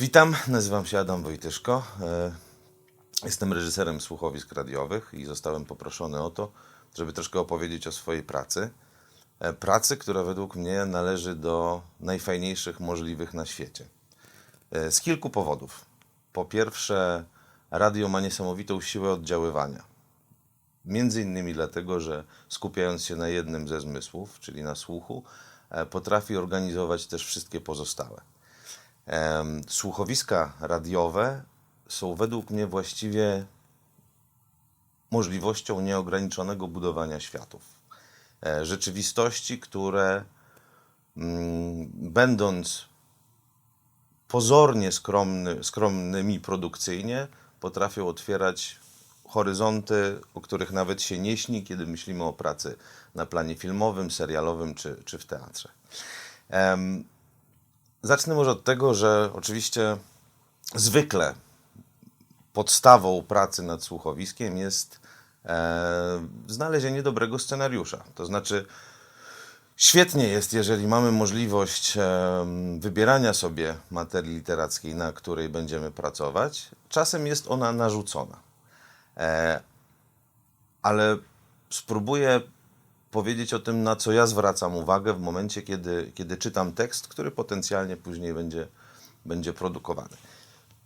Witam, nazywam się Adam Wojtyszko. E, Jestem reżyserem słuchowisk radiowych i zostałem poproszony o to, żeby troszkę opowiedzieć o swojej pracy. E, Pracy, która według mnie należy do najfajniejszych możliwych na świecie. E, Z kilku powodów. Po pierwsze, radio ma niesamowitą siłę oddziaływania. Między innymi dlatego, że skupiając się na jednym ze zmysłów, czyli na słuchu, potrafi organizować też wszystkie pozostałe. Słuchowiska radiowe są według mnie właściwie możliwością nieograniczonego budowania światów. E, Rzeczywistości, które mm, będąc pozornie skromny, skromnymi produkcyjnie, potrafią otwierać horyzonty, o których nawet się nie śni, kiedy myślimy o pracy na planie filmowym, serialowym czy, czy w teatrze. Zacznę może od tego, że oczywiście zwykle podstawą pracy nad słuchowiskiem jest e, znalezienie dobrego scenariusza. To znaczy, świetnie jest, jeżeli mamy możliwość e, wybierania sobie materii literackiej, na której będziemy pracować. Czasem jest ona narzucona. E, ale spróbuję powiedzieć o tym, na co ja zwracam uwagę w momencie, kiedy, kiedy czytam tekst, który potencjalnie później będzie, będzie produkowany.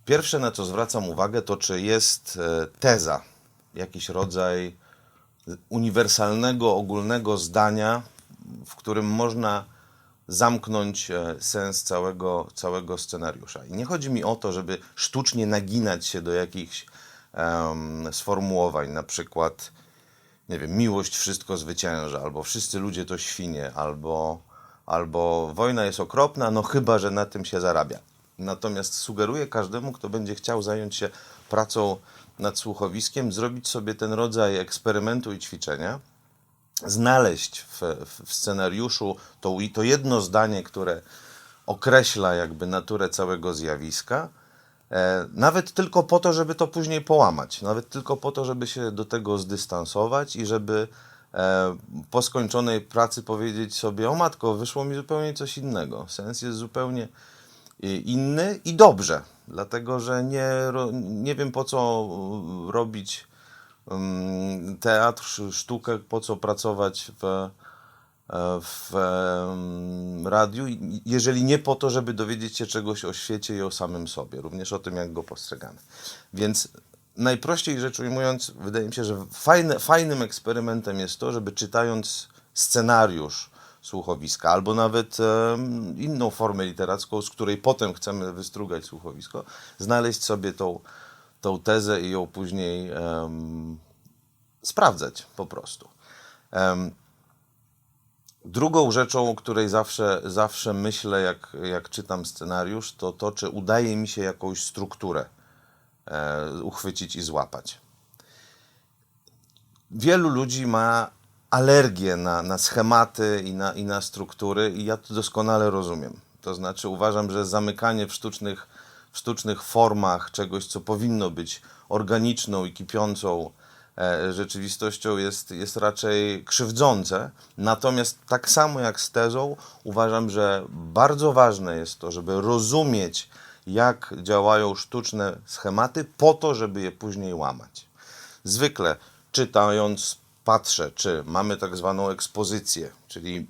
Pierwsze, na co zwracam uwagę, to czy jest e, teza, jakiś rodzaj uniwersalnego, ogólnego zdania, w którym można zamknąć e, sens całego, całego scenariusza. I nie chodzi mi o to, żeby sztucznie naginać się do jakichś em, sformułowań, na przykład nie wiem, miłość wszystko zwycięża, albo wszyscy ludzie to świnie, albo, albo wojna jest okropna, no chyba, że na tym się zarabia. Natomiast sugeruję każdemu, kto będzie chciał zająć się pracą nad słuchowiskiem, zrobić sobie ten rodzaj eksperymentu i ćwiczenia, znaleźć w, w- scenariuszu to, to jedno zdanie, które określa jakby naturę całego zjawiska, Nawet tylko po to, żeby to później połamać, nawet tylko po to, żeby się do tego zdystansować i żeby e, po skończonej pracy powiedzieć sobie: O matko, wyszło mi zupełnie coś innego. Sens jest zupełnie i- inny i dobrze, dlatego że nie, nie wiem po co robić mm, teatr, sz- sztukę, po co pracować w, e, w radiu, jeżeli nie po to, żeby dowiedzieć się czegoś o świecie i o samym sobie, również o tym, jak go postrzegamy. Więc najprościej rzecz ujmując, wydaje mi się, że fajne, fajnym eksperymentem jest to, żeby czytając scenariusz słuchowiska, albo nawet inną formę literacką, z której potem chcemy wystrugać słuchowisko, znaleźć sobie tą, tą tezę i ją później em, sprawdzać po prostu. Em, Drugą rzeczą, o której zawsze, zawsze myślę, jak, jak czytam scenariusz, to to, czy udaje mi się jakąś strukturę e, uchwycić i złapać. Wielu ludzi ma alergię na, na schematy i na, i na struktury, i ja to doskonale rozumiem. To znaczy, uważam, że zamykanie w sztucznych, w sztucznych formach czegoś, co powinno być organiczną i kipiącą rzeczywistością, jest, jest raczej krzywdzące. Natomiast tak samo jak z tezą, uważam, że bardzo ważne jest to, żeby rozumieć, jak działają sztuczne schematy, po to, żeby je później łamać. Zwykle czytając, patrzę, czy mamy tak zwaną ekspozycję, czyli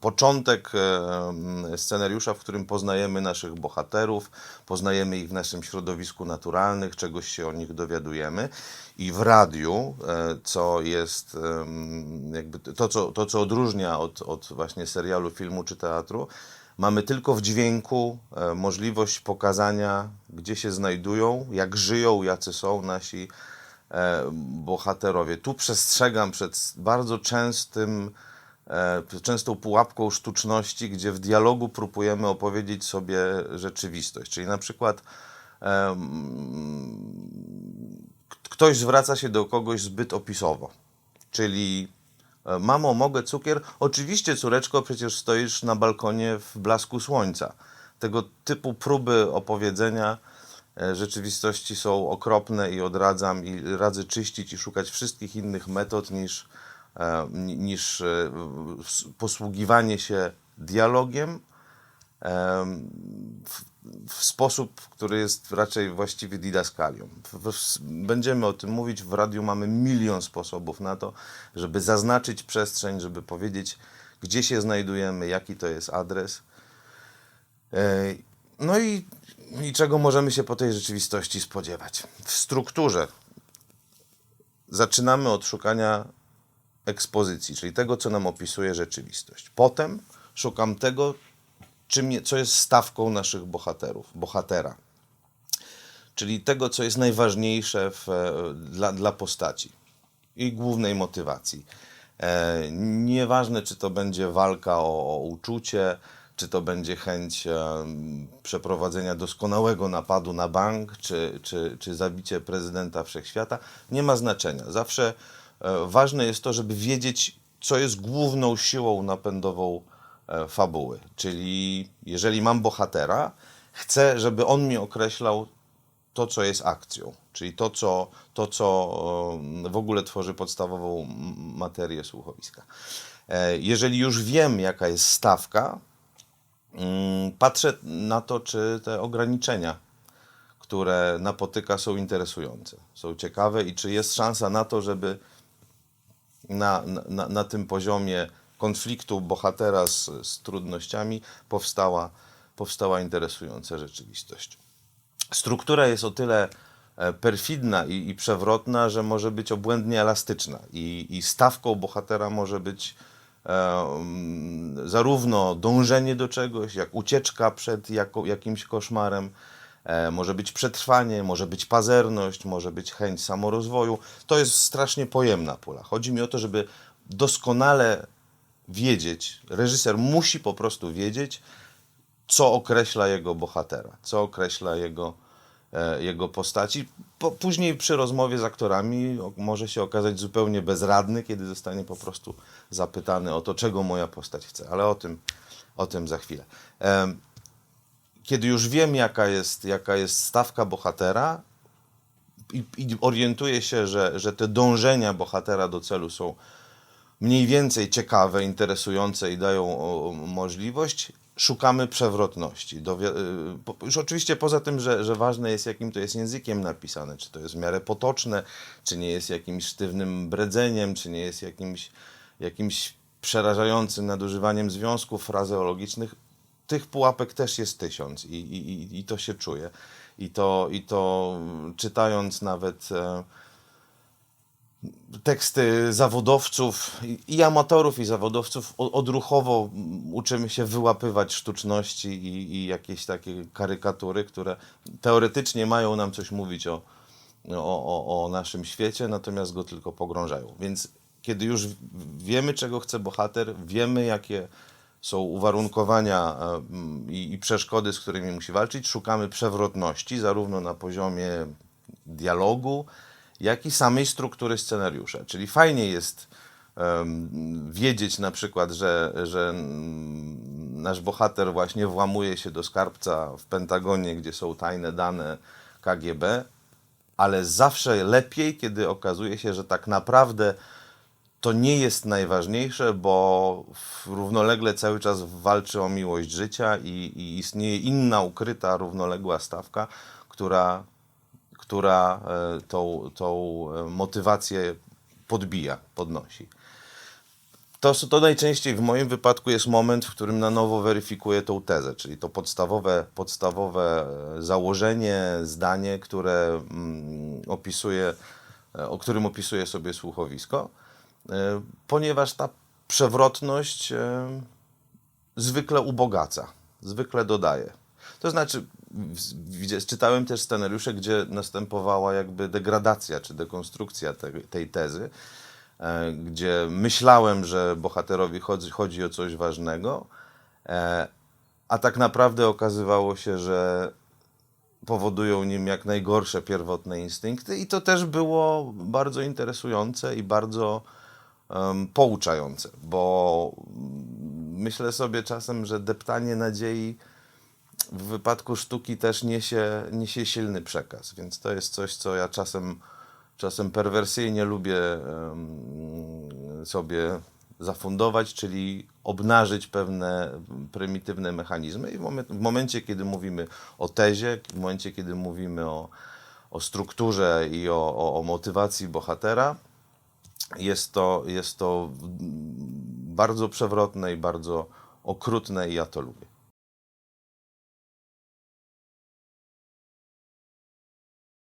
początek e, scenariusza, w którym poznajemy naszych bohaterów, poznajemy ich w naszym środowisku naturalnym, czegoś się o nich dowiadujemy. I w radiu, e, co jest em, jakby to, co, to, co odróżnia od, od właśnie serialu, filmu czy teatru, mamy tylko w dźwięku e, możliwość pokazania, gdzie się znajdują, jak żyją, jacy są nasi e, bohaterowie. Tu przestrzegam przed bardzo częstym, e, częstą pułapką sztuczności, gdzie w dialogu próbujemy opowiedzieć sobie rzeczywistość. Czyli na przykład ktoś zwraca się do kogoś zbyt opisowo, czyli e, mamo, mogę cukier? Oczywiście, córeczko, przecież stoisz na balkonie w blasku słońca. Tego typu próby opowiedzenia e, rzeczywistości są okropne i odradzam i radzę czyścić i szukać wszystkich innych metod niż, e, ni- niż e, posługiwanie się dialogiem em, w, sposób, który jest raczej właściwie didaskalią. Będziemy o tym mówić, w radiu mamy milion sposobów na to, żeby zaznaczyć przestrzeń, żeby powiedzieć, gdzie się znajdujemy, jaki to jest adres. E, No i, i czego możemy się po tej rzeczywistości spodziewać? W strukturze zaczynamy od szukania ekspozycji, czyli tego, co nam opisuje rzeczywistość. Potem szukam tego, czym co jest stawką naszych bohaterów, bohatera. Czyli tego, co jest najważniejsze w, e, dla, dla postaci i głównej motywacji. E, nieważne, czy to będzie walka o, o uczucie, czy to będzie chęć e, przeprowadzenia doskonałego napadu na bank, czy, czy, czy zabicie prezydenta wszechświata, nie ma znaczenia. Zawsze ważne jest to, żeby wiedzieć, co jest główną siłą napędową e, fabuły. Czyli jeżeli mam bohatera, chcę, żeby on mi określał to, co jest akcją, czyli to, co, to, co e, w ogóle tworzy podstawową materię słuchowiska. E, Jeżeli już wiem, jaka jest stawka, mm, patrzę na to, czy te ograniczenia, które napotyka, są interesujące, są ciekawe i czy jest szansa na to, żeby na, na, na tym poziomie konfliktu bohatera z, z trudnościami powstała, powstała interesująca rzeczywistość. Struktura jest o tyle e, perfidna i, i przewrotna, że może być obłędnie elastyczna i, i stawką bohatera może być e, mm, zarówno dążenie do czegoś, jak ucieczka przed jako, jakimś koszmarem, może być przetrwanie, może być pazerność, może być chęć samorozwoju. To jest strasznie pojemna pula. Chodzi mi o to, żeby doskonale wiedzieć, reżyser musi po prostu wiedzieć, co określa jego bohatera, co określa jego, e, jego postaci. Po, później przy rozmowie z aktorami może się okazać zupełnie bezradny, kiedy zostanie po prostu zapytany o to, czego moja postać chce, ale o tym, o tym za chwilę. Kiedy już wiem, jaka jest, jaka jest stawka bohatera, i, i orientuję się, że, że te dążenia bohatera do celu są mniej więcej ciekawe, interesujące i dają o, możliwość, szukamy przewrotności. Y, po- już oczywiście poza tym, że, że ważne jest, jakim to jest językiem napisane, czy to jest w miarę potoczne, czy nie jest jakimś sztywnym bredzeniem, czy nie jest jakimś, jakimś przerażającym nadużywaniem związków frazeologicznych. Tych pułapek też jest tysiąc i, i, i- to się czuje. I to, I to czytając nawet e, teksty zawodowców i- i amatorów, i zawodowców odruchowo mm, uczymy się wyłapywać sztuczności i, i jakieś takie karykatury, które teoretycznie mają nam coś mówić o, o, o, naszym świecie, natomiast go tylko pogrążają. Więc kiedy już wiemy, czego chce bohater, wiemy, jakie są uwarunkowania e, i, i przeszkody, z którymi musi walczyć, szukamy przewrotności, zarówno na poziomie dialogu, jak i samej struktury scenariusza. Czyli fajnie jest em, wiedzieć na przykład, że, że nasz bohater właśnie włamuje się do skarbca w Pentagonie, gdzie są tajne dane KGB, ale zawsze lepiej, kiedy okazuje się, że tak naprawdę to nie jest najważniejsze, bo równolegle cały czas walczy o miłość życia i, i istnieje inna ukryta, równoległa stawka, która, która e, tą, tą e, motywację podbija, podnosi. To, to najczęściej w moim wypadku jest moment, w którym na nowo weryfikuję tą tezę, czyli to podstawowe, podstawowe e, założenie, zdanie, które mm, opisuje, o którym opisuje sobie słuchowisko, ponieważ ta przewrotność e, zwykle ubogaca, zwykle dodaje. To znaczy, czytałem też scenariusze, gdzie następowała jakby degradacja czy dekonstrukcja tej, tezy, e, gdzie myślałem, że bohaterowi chodzi, chodzi o coś ważnego, e, a tak naprawdę okazywało się, że powodują nim jak najgorsze pierwotne instynkty i to też było bardzo interesujące i bardzo um, pouczające, bo myślę sobie czasem, że deptanie nadziei w wypadku sztuki też niesie, niesie silny przekaz, więc to jest coś, co ja czasem, czasem perwersyjnie lubię um, sobie zafundować, czyli obnażyć pewne prymitywne mechanizmy. I w, mom w momencie, kiedy mówimy o tezie, w momencie, kiedy mówimy o, o strukturze i o, o, o motywacji bohatera, jest to, jest to bardzo przewrotne i bardzo okrutne i ja to lubię.